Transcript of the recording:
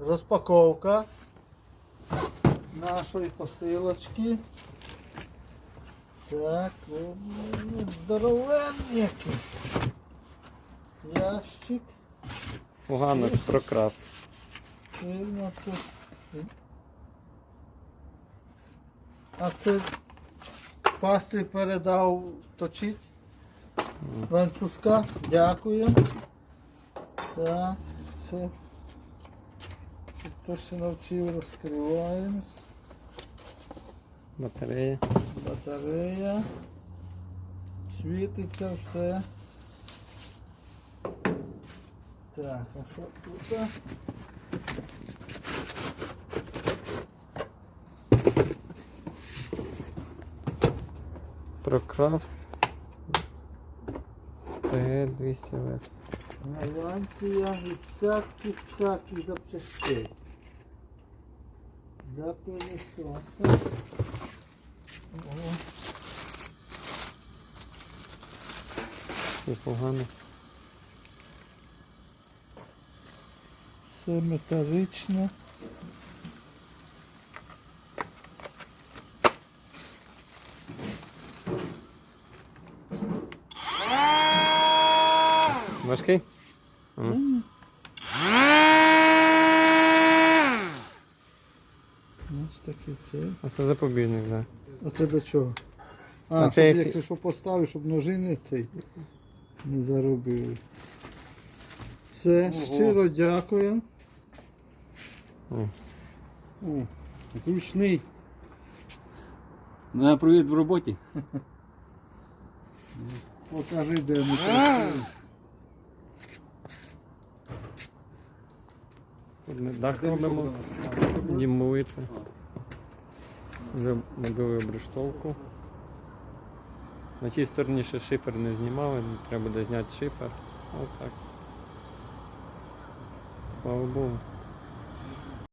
Розпаковка нашої посилочки. Так, о, блін, здоровенний який. Ящик. Погано про крафт. Сильно тут. А це паслі передав точить. Ланцюжка. Дякую. Так, це. Ще навчив, розкриваємось. Батарея. Батарея. Світиться все. Так, а що тут? Про крафт. ТГ 200 В. Гарантія і всяких всяких запчастей. Для пилісоса. О, Все погано. Все металічне. Важкий? Ага. Ось це. А це запобіжник, так. Да. А це для чого? А, А це щоб, якщо- що поставив, щоб ножи не цей не заробили. Все, щиро дякую. О. О, зручний. На провід в роботі. Покажи, де ми працюємо. Тут ми дах робимо. Дімуєте. Вже набили обрештовку. На тій стороні ще шифер не знімали, треба буде зняти шифер. Отак. Слава Богу.